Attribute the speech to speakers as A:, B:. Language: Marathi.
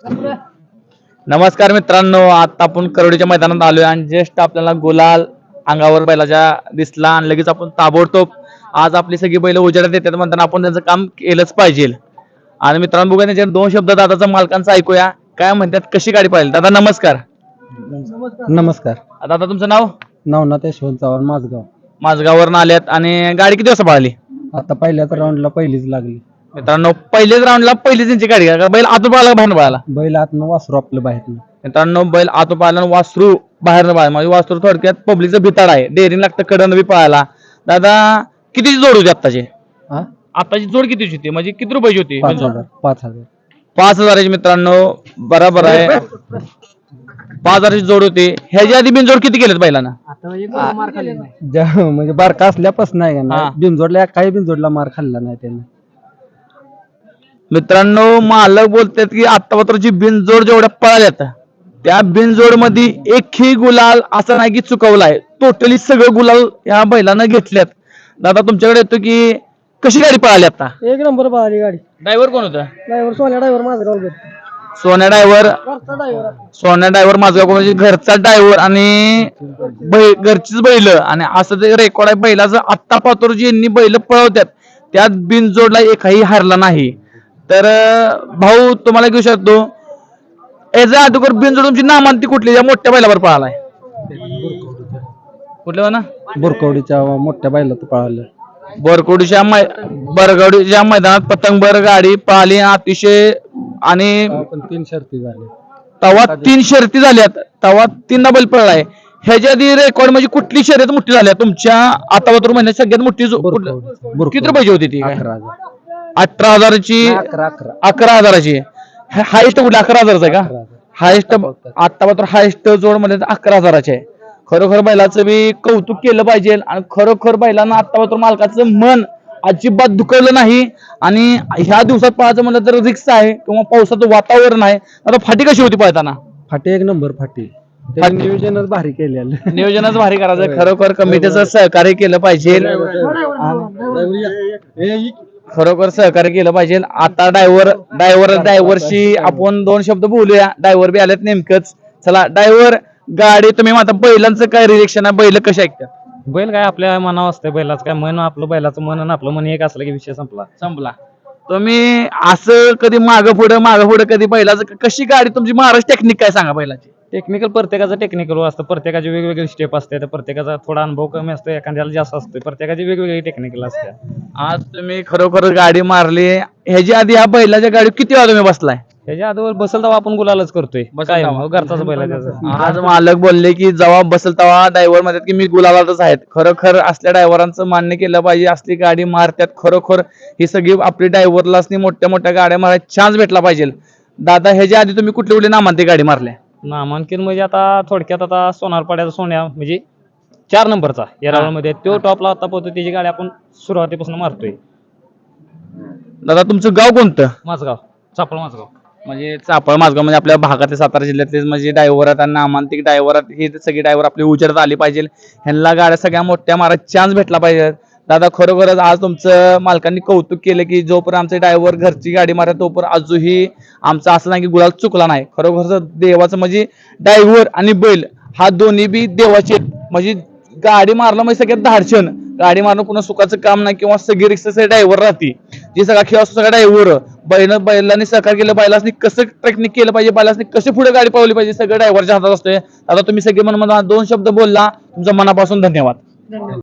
A: नमस्कार मित्रांनो आता आपण करोडीच्या मैदानात आलोय आणि जस्ट आपल्याला गुलाल अंगावर बैलाच्या दिसला आणि लगेच आपण ताबडतोब आज आपली सगळी बैल उजेडात येतात म्हणताना आपण त्यांचं काम केलंच पाहिजे. आणि मित्रांनो बघा त्यांच्या दोन शब्द दादाचा मालकांचा ऐकूया. काय म्हणतात कशी गाडी पाहिजे दादा नमस्कार.
B: नमस्कार.
A: दादा तुमचं नाव?
B: नवनाथ यशवंत चव्हाण माझगाव.
A: माझगावरून आल्यात आणि गाडी किती वाजता पळाली?
B: आता पहिल्याच राऊंडला पहिलीच लागली.
A: मित्रांनो पहिल्याच राऊंडला पहिलीच त्यांची गाडी का बैल आतो पळाला बाहेर पळाला?
B: बैल आतनं वासरू आपलं बाहेर
A: मित्रांनो बैल आतो पळाला आणि वासरू बाहेर पळाला. म्हणजे वासरू थोडक्यात पब्लिकचं भिताड आहे. डेअरिंग लागतं कडन बी पळाला. दादा कितीची जोड होती आत्ताची?
B: हा?
A: आताची जोड कितीची होती? म्हणजे किती रुपयाची होती?
B: पाच हजार. पाच हजार.
A: पाच हजाराची मित्रांनो बरोबर आहे. पाच हजाराची जोड होती. ह्याच्या आधी बिनजोड किती केलेत बैलांना?
B: ज्या म्हणजे बारका असल्यापासून आहे का
A: हा.
B: नाही बिनजोडला काही बिनजोडला मार खाल्ला नाही त्याने.
A: मित्रांनो मालक बोलतात की आत्तापत्रची बिनजोड जेवढ्या पळाल्यात त्या बिनजोडमध्ये एकही गुलाल असं नाही की चुकवलाय. टोटली सगळं गुलाल या बैलानं घेतल्यात. दादा तुमच्याकडे येतो की कशी गाडी पळाली आता?
B: एक नंबर पळाली गाडी.
A: ड्रायव्हर कोण होता?
B: ड्रायव्हर सोन्या ड्रायव्हर माझा गाव
A: Sonya driver
B: driver
A: Sonya driver माझा कोणाची घरचा ड्रायव्हर आणि बै- घरचीच बैल. आणि असं ते रेकॉर्ड आहे बैलाचं आत्ता पातोरजी यांनी बैल पळवतात त्यात बिनजोडला एकही हारला नाही. तर भाऊ तुम्हाला घेऊ शकतो. याचा अगोदर बिनजोड तुमची नामांती कुठली? या मोठ्या बैलावर पळालाय. कुठल्या ना
B: बोरकवडीच्या मोठ्या बैलात पळालं.
A: बोरकोडीच्या मै बरगवडीच्या मैदानात पतंगबर गाडी पळाली अतिशय आणि
B: पण तीन शर्ती झाले.
A: तवा तीन शर्ती झाल्यात. तवा तीन बैल पळलाय. ह्याच्या आधी रेकॉर्ड म्हणजे कुठली शर्यत मोठी झाल्या तुमच्या आता महिन्यात सगळ्यात मोठी जो- कुठलं-
B: बोरकवडी.
A: किती रुपयाची होती ती? काय?
B: अकरा हजार.
A: अठरा हजाराची
B: अकरा अकरा.
A: अकरा हजाराची. हायेस्ट कुठली? अकरा हजाराचा आहे का. हायेस्ट आता मात्र हायेस्ट जोडमध्ये अकरा हजाराची आहे. खरोखर बैलाचं बी कौतुक केलं पाहिजे आणि खरोखर बैलांना आता मात्र मालकाचं मन अजिबात दुखवलं नाही. आणि ह्या दिवसात पळायचं म्हणलं तर रिक्स आहे किंवा पावसाचं वातावरण आहे. आता फाटी कशी होती पळताना
B: फाटी एक नंबर फाटी. नियोजनच भारी केलेलं
A: नियोजनच भारी करायचं. खरोखर कमिटीचं सहकार्य केलं पाहिजे. खरोखर सहकार्य केलं पाहिजे. आता ड्रायव्हर ड्रायव्हर ड्रायव्हरशी आपण दोन शब्द बोलूया. ड्रायव्हर बी आलेत नेमकंच. चला ड्रायव्हर गाडी तुम्ही म्हणता बैलांचं काय रिएक्शन आहे? बैल कशा ऐकतात?
C: बैल काय आपल्या मनावर असते बैलाचं काय मन आपलं बैलाचं मन आणि आपलं मन एक असलं की विषय संपला.
A: संपला. तुम्ही असं कधी मागं पुढं मागं पुढं कधी बैलाचं कशी गाडी तुमची महाराष्ट्र टेक्निक काय सांगा बैलाची?
C: टेक्निकल प्रत्येकाचं टेक्निकल असतं. प्रत्येकाची वेगवेगळी स्टेप असते. तर प्रत्येकाचा थोडा अनुभव कमी असतो. एखाद्याला जास्त असतो प्रत्येकाची वेगवेगळी टेक्निकल असते
A: आज तुम्ही खरोखर गाडी मारली. ह्याच्या आधी ह्या बैलाच्या गाडी किती वेळा तुम्ही बसलाय?
C: त्याच्या अगोदर बसल तेव्हा आपण गुलालच करतोय. काय. घरचाच बैल आहे त्याचा.
A: आज मालक बोलले की जेव्हा बसल तेव्हा ड्रायव्हर म्हणतात की मी गुलालातच आहेत खरोखर असल्या ड्रायव्हरांचं मान्य केलं पाहिजे. असली गाडी मारतात खरोखर ही सगळी आपली ड्रायव्हरला मोठ्या मोठ्या गाड्या मारायला चान्स भेटला पाहिजे. दादा ह्याच्या आधी तुम्ही कुठली कुठली नामांती गाडी मारल्या?
C: नामांकित म्हणजे आता थोडक्यात आता सोनारपाड्याचा सोन्या म्हणजे चार नंबरचा येरावळमध्ये तो टॉपला आता पोहतो त्याची गाडी आपण सुरुवातीपासून मारतोय.
A: दादा तुमचं गाव कोणतं?
C: माझगाव चापळ माझगाव.
A: म्हणजे चापळ माझगाव म्हणजे आपल्या भागातले सातारा जिल्ह्यातले म्हणजे ड्रायव्हर आहेत आणि नामांतिक ड्रायव्हर आहेत. हे सगळे ड्रायव्हर आपले उजेडात आले पाहिजे. ह्यांना गाड्या सगळ्या मोठ्या मारा चान्स भेटला पाहिजे. दादा खरोखरच आज तुमचं मालकांनी कौतुक केलं की जोपर्यंत आमचे ड्रायव्हर घरची गाडी मारत तोपर्यंत अजूनही आमचं असं नाही की गुलाल चुकला नाही. खरोखर देवाचं म्हणजे ड्रायव्हर आणि बैल हा दोन्ही बी देवाचे म्हणजे गाडी मारलं म्हणजे सगळ्यात धाडशन. गाडी मारणं पुन्हा सुखाचं काम नाही किंवा सगळी रिक्षा ड्रायव्हर राहते. जे सगळा खेळ असतो सगळा ड्रायव्हर बैल बैलांनी सहकार केलं बैलासनी कसं टेक्निक केलं पाहिजे बैलासनी कशी पुढे गाडी पावली पाहिजे सगळं ड्रायव्हरच्या हातात असतोय. आता तुम्ही सगळे मन दोन शब्द बोलला. तुमच्या मनापासून धन्यवाद.